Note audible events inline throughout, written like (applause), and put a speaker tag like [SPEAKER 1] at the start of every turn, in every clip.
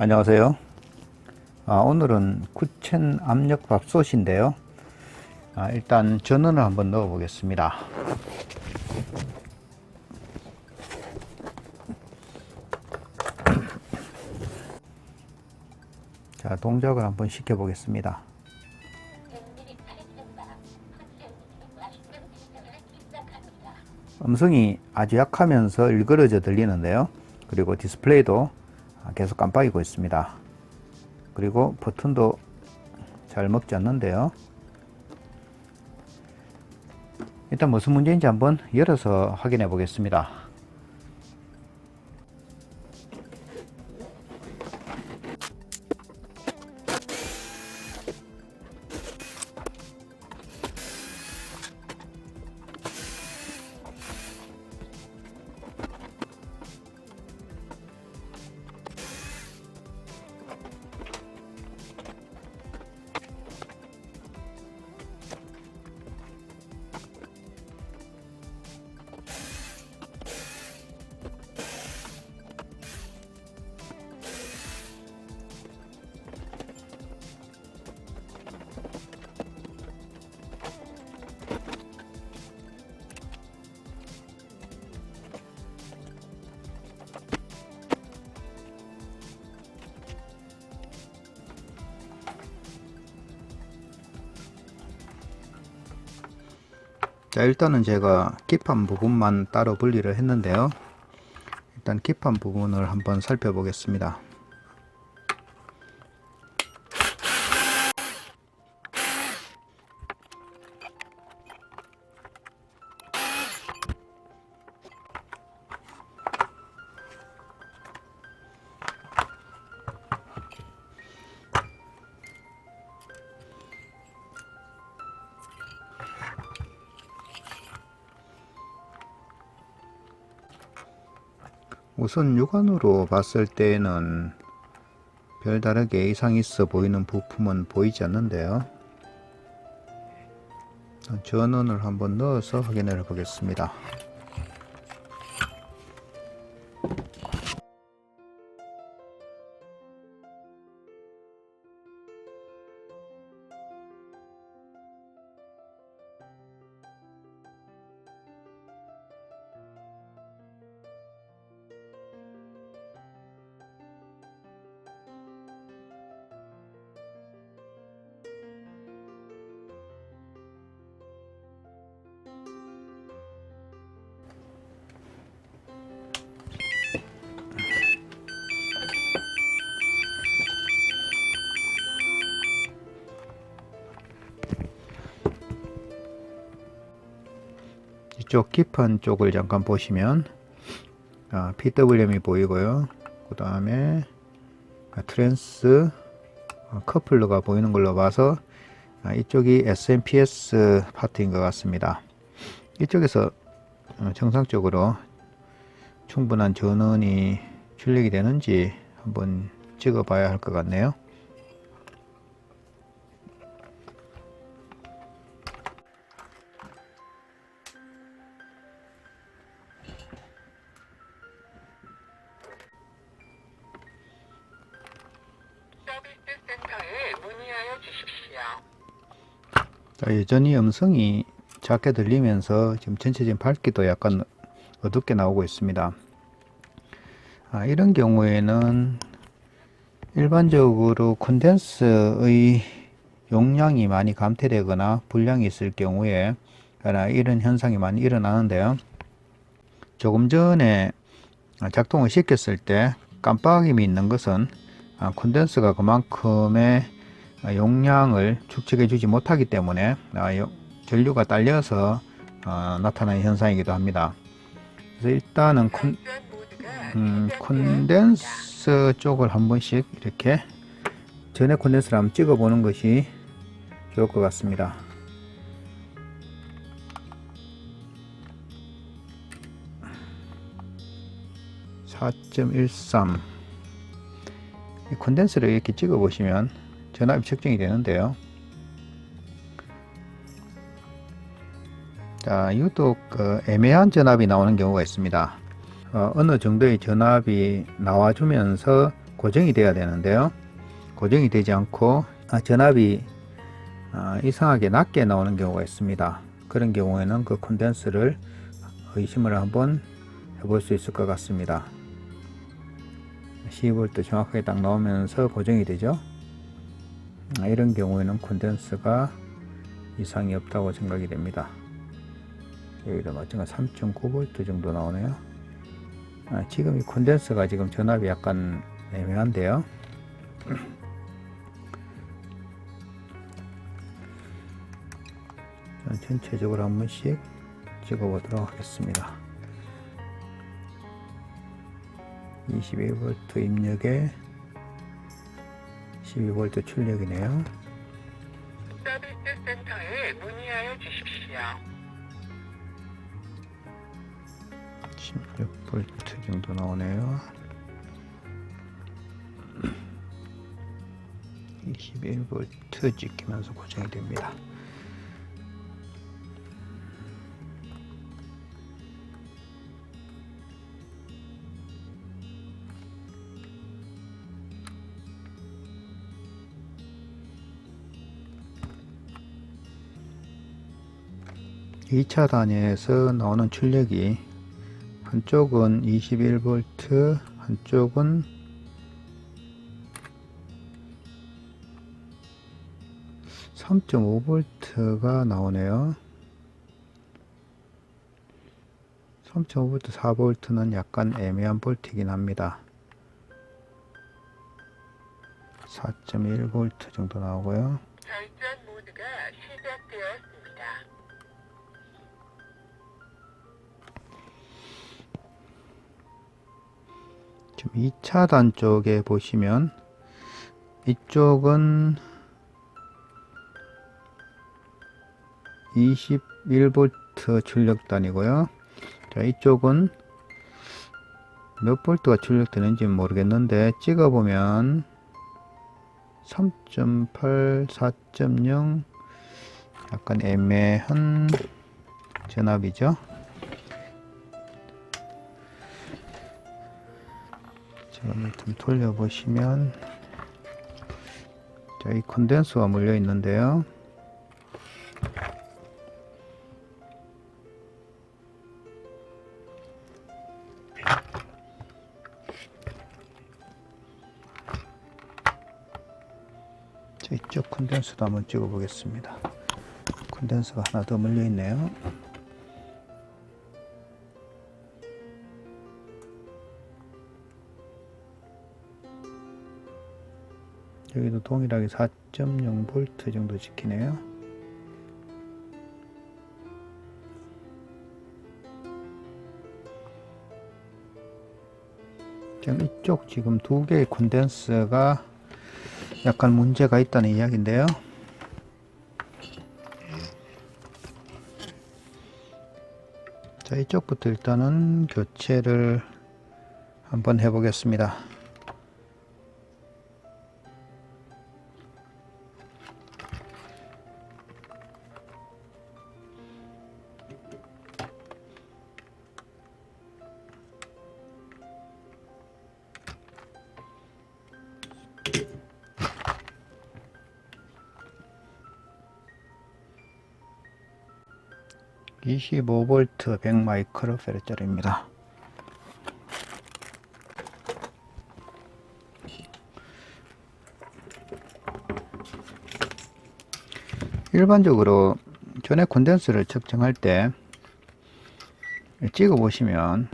[SPEAKER 1] 안녕하세요. 아, 오늘은 쿠첸 압력 밥솥인데요. 아, 일단 전원을 한번 넣어 보겠습니다. (clears throat) 자, 동작을 한번 시켜 보겠습니다. 음성이 아주 약하면서 일그러져 들리는데요. 그리고 디스플레이도 계속 깜빡이고 있습니다. 그리고 버튼도 잘 먹지 않는데요. 일단 무슨 문제인지 한번 열어서 확인해 보겠습니다. 자 일단은 제가 깁한 부분만 따로 분리를 했는데요. 일단 깁한 부분을 한번 살펴보겠습니다 우선 육안으로 봤을 때는 별다르게 이상 있어 보이는 부품은 보이지 않는데요. 전원을 한번 넣어서 확인해 보겠습니다. 이쪽 깊은 쪽을 잠깐 보시면 아, PWM이 보이고요. 그 다음에 트랜스 어, 커플러가 보이는 걸로 봐서 아, 이쪽이 SMPS 파트인 것 같습니다. 이쪽에서 어, 정상적으로 충분한 전원이 출력이 되는지 한번 찍어 봐야 할 것 같네요. 여전히 음성이 작게 들리면서 지금 전체적인 밝기도 약간 어둡게 나오고 있습니다. 아, 이런 경우에는 일반적으로 콘덴서의 용량이 많이 감퇴되거나 불량이 있을 경우에 아, 이런 현상이 많이 일어나는데요. 조금 전에 작동을 시켰을 때 깜빡임이 있는 것은 아, 콘덴서가 그만큼의 아, 용량을 축적해 주지 못하기 때문에 아, 요- 전류가 딸려서 어, 나타나는 현상이기도 합니다. 그래서 일단은 콘, 음. 콘덴서 쪽을 한 번씩 이렇게 전에 콘덴서를 한번 찍어 보는 것이 좋을 것 같습니다. (4.13) 이 콘덴서를 이렇게 찍어 보시면 전압이 측정이 되는데요. 자, 유독 그 애매한 전압이 나오는 경우가 있습니다. 어, 느 정도의 전압이 나와주면서 고정이 돼야 되는데요. 고정이 되지 않고 아, 전압이 아, 이상하게 낮게 나오는 경우가 있습니다. 그런 경우에는 그 콘덴스를 의심을 한번 해볼 수 있을 것 같습니다. 12V 정확하게 딱 나오면서 고정이 되죠. 아, 이런 경우에는 콘덴스가 이상이 없다고 생각이 됩니다. 여기도 마찬가지 3.9V 정도 나오네요. 아, 지금 이 콘덴서가 지금 전압이 약간 애매한데요. (clears throat) 자, 전체적으로 한 번씩 찍어보도록 하겠습니다. 21V 입력에 12V 출력이네요.
[SPEAKER 2] 서비스 센터에 문의하여 주십시오.
[SPEAKER 1] 16V 정도 나오네요. 21V 찍히면서 고정이 됩니다. 이차 단위에서 나오는 출력이 한쪽은 21V, 한쪽은 삼 3.5V가 나오네요. 3.5V, 4V는 약간 애매한 볼트이긴 합니다. 4.1V 정도 나오고요. 지금 2차단 쪽에 보시면 이쪽은 21V 출력단이고요. 자, 이쪽은 몇 볼트가 출력되는지 모르겠는데 찍어보면 3.8, 4.0 약간 애매한 전압이죠. 지금 좀 돌려보시면 자, 이 콘덴서가 물려 있는데요. 자, 이쪽 콘덴서도 한번 찍어 보겠습니다. 콘덴서가 하나 더 물려 있네요. 여기도 동일하게 4.0V 정도 지키네요. 지금 이쪽 지금 두 개의 콘덴서가 약간 문제가 있다는 이야기인데요. 자, 이쪽부터 일단은 교체를 한번 해보겠습니다. 25V 100 마이크로페르짜리입니다. 일반적으로 전에 콘덴서를 측정할 때 찍어 보시면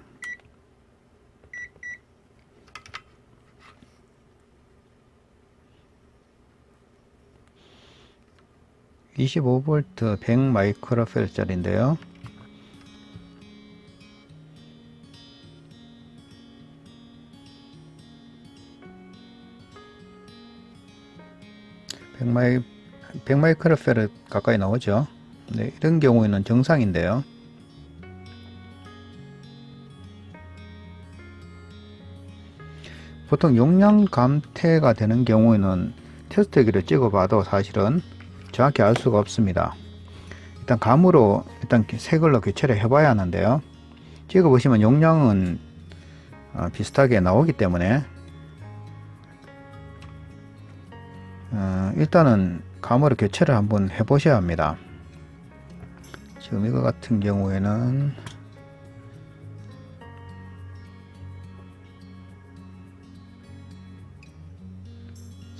[SPEAKER 1] (25V 100 마이크로페르 짜리인데요) 백마이 100마이크로페르 가까이 나오죠. 네, 이런 경우에는 정상인데요. 보통 용량 감퇴가 되는 경우에는 테스트기를 찍어봐도 사실은 정확히 알 수가 없습니다. 일단 감으로 일단 새 걸로 교체를 해봐야 하는데요. 찍어 보시면 용량은 어, 비슷하게 나오기 때문에 일단은 감으로 교체를 한번 해 보셔야 합니다. 지금 이거 같은 경우에는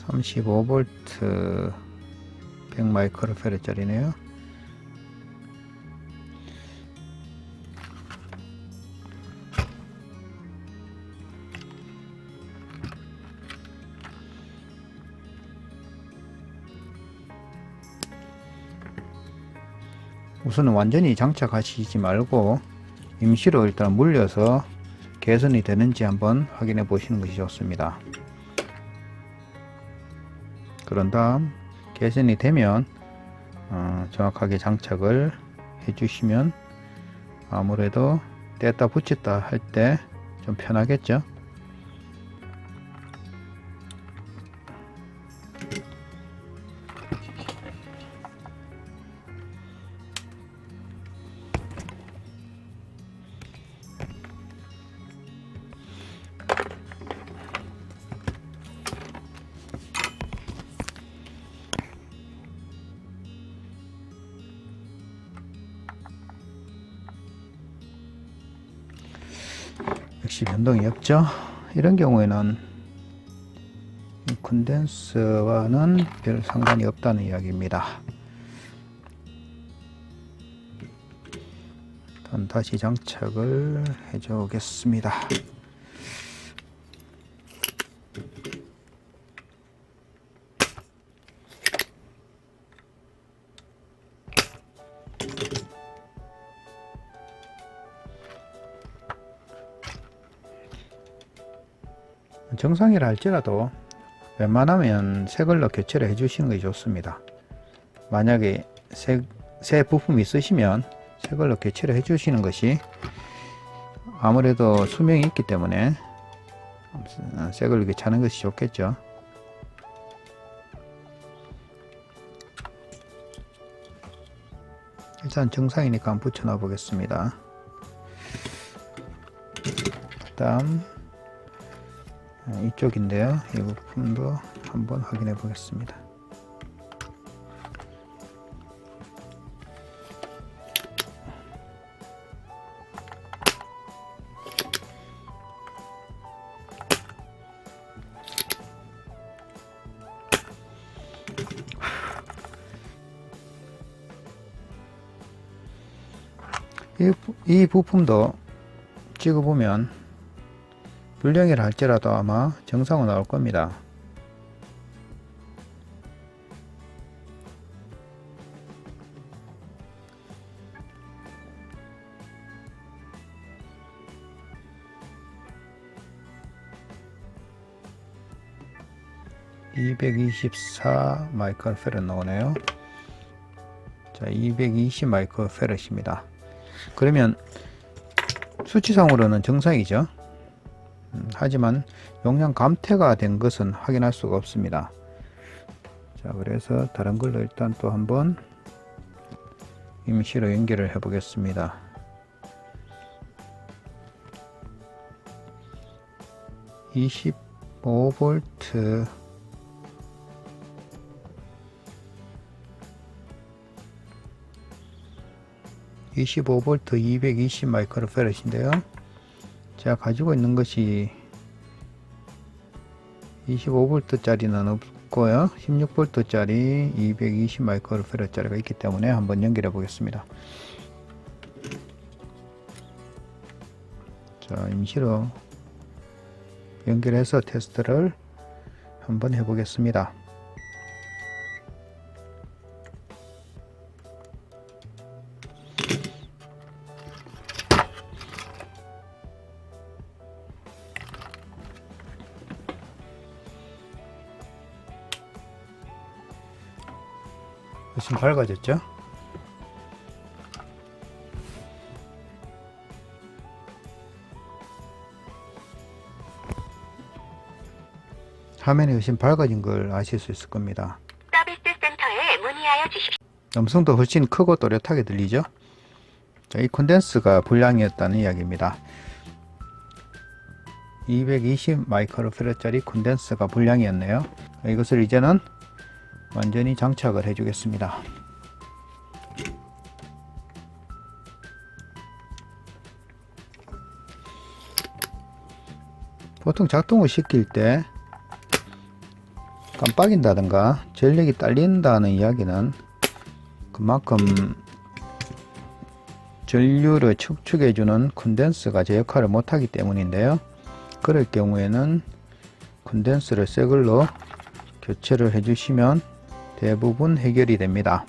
[SPEAKER 1] (35V) 100 마이크로페르짜리네요. 우선은 완전히 장착하시지 말고 임시로 일단 물려서 개선이 되는지 한번 확인해 보시는 것이 좋습니다. 그런 다음 개선이 되면 어, 정확하게 장착을 해주시면 아무래도 뗐다 붙였다 할 때 좀 편하겠죠. 역시 변동이 없죠. 이런 경우에는 이 콘덴서와는 별 상관이 없다는 이야기입니다. 다시 장착을 해 주겠습니다. 정상이라 할지라도 웬만하면 새 걸로 교체를 해주시는 것이 좋습니다. 만약에 새, 새 부품이 있으시면 새 걸로 교체를 해주시는 것이 아무래도 수명이 있기 때문에 새 걸로 교체하는 것이 좋겠죠. 일단 정상이니까 한번 붙여놔 보겠습니다. 다음 어, 이쪽인데요. 이 부품도 한번 확인해 보겠습니다. 이, 부- 이 부품도 찍어보면 불량이라 할지라도 아마 정상으로 나올 겁니다. (224) 마이크로페럿 나오네요. 자 (220) 마이크로페럿입니다. 그러면 수치상으로는 정상이죠? 음, 하지만 용량 감퇴가 된 것은 확인할 수가 없습니다. 자, 그래서 다른 걸로 일단 또 한번 임시로 연결을 해 보겠습니다. (25V) 25V 220 마이크로페럿인데요. 제가 가지고 있는 것이 25V짜리는 없고요. 16V짜리 220 마이크로페럿짜리가 있기 때문에 한번 연결해 보겠습니다. 자, 임시로 연결해서 테스트를 한번 해 보겠습니다. 훨씬 밝아졌죠? 화면이 훨씬 밝아진 걸 아실 수 있을 겁니다.
[SPEAKER 2] 서비스 센터에 문의하여 주십시오.
[SPEAKER 1] 음성도 훨씬 크고 또렷하게 들리죠? 자, 이 콘덴스가 불량이었다는 이야기입니다. 220 마이크로페럿짜리 콘덴스가 불량이었네요. 이것을 이제는 완전히 장착을 해주겠습니다. 보통 작동을 시킬 때 깜빡인다든가 전력이 딸린다는 이야기는 그만큼 전류를 축축해주는 컨덴서가 제 역할을 못하기 때문인데요. 그럴 경우에는 컨덴서를 새 걸로 교체를 해주시면 대부분 해결이 됩니다.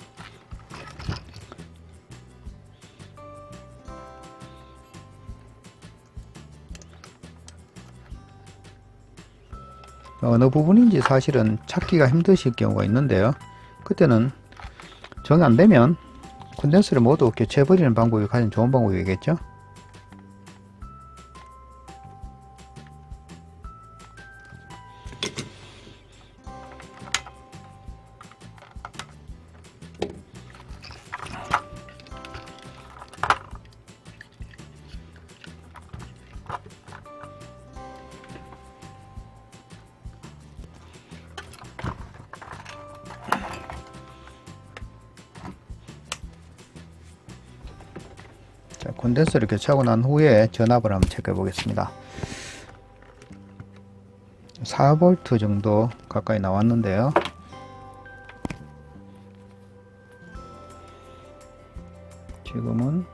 [SPEAKER 1] 어느 부분인지 사실은 찾기가 힘드실 경우가 있는데요. 그때는 정안 되면 콘덴서를 모두 교체해버리는 방법이 가장 좋은 방법이겠죠. 자, 콘덴서를 교체하고 난 후에 전압을 한번 체크해 보겠습니다. 4V 정도 가까이 나왔는데요. 지금은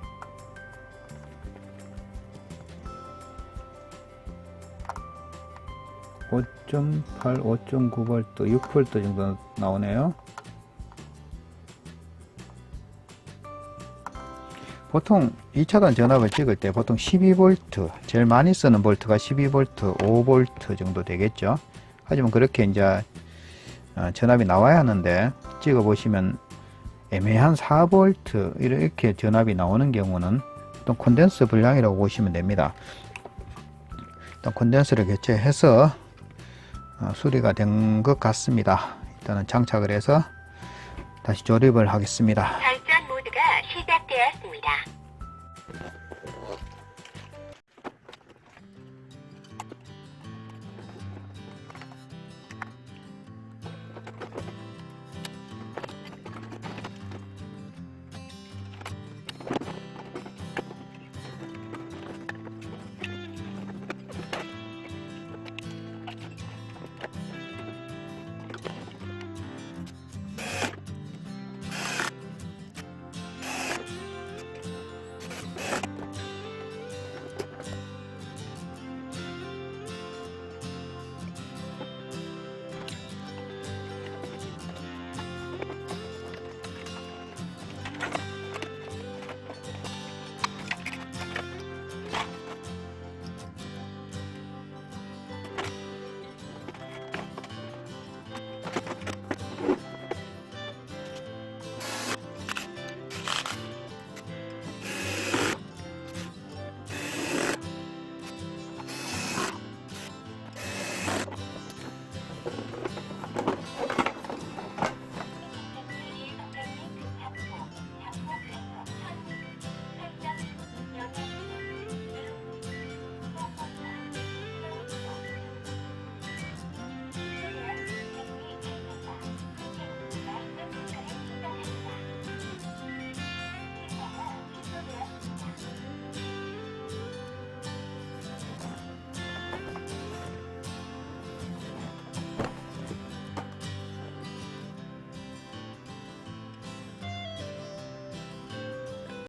[SPEAKER 1] (5.8) (5.9V) (6V) 정도 나오네요. 보통 2차단 전압을 찍을 때 보통 12V 제일 많이 쓰는 볼트가 12V 5V 정도 되겠죠. 하지만 그렇게 이제 어, 전압이 나와야 하는데 찍어 보시면 애매한 4V 이렇게 전압이 나오는 경우는 보통 콘덴서 불량이라고 보시면 됩니다. 일단 콘덴서를 교체해서 어, 수리가 된 것 같습니다. 일단은 장착을 해서 다시 조립을 하겠습니다
[SPEAKER 2] 시작되었습니다.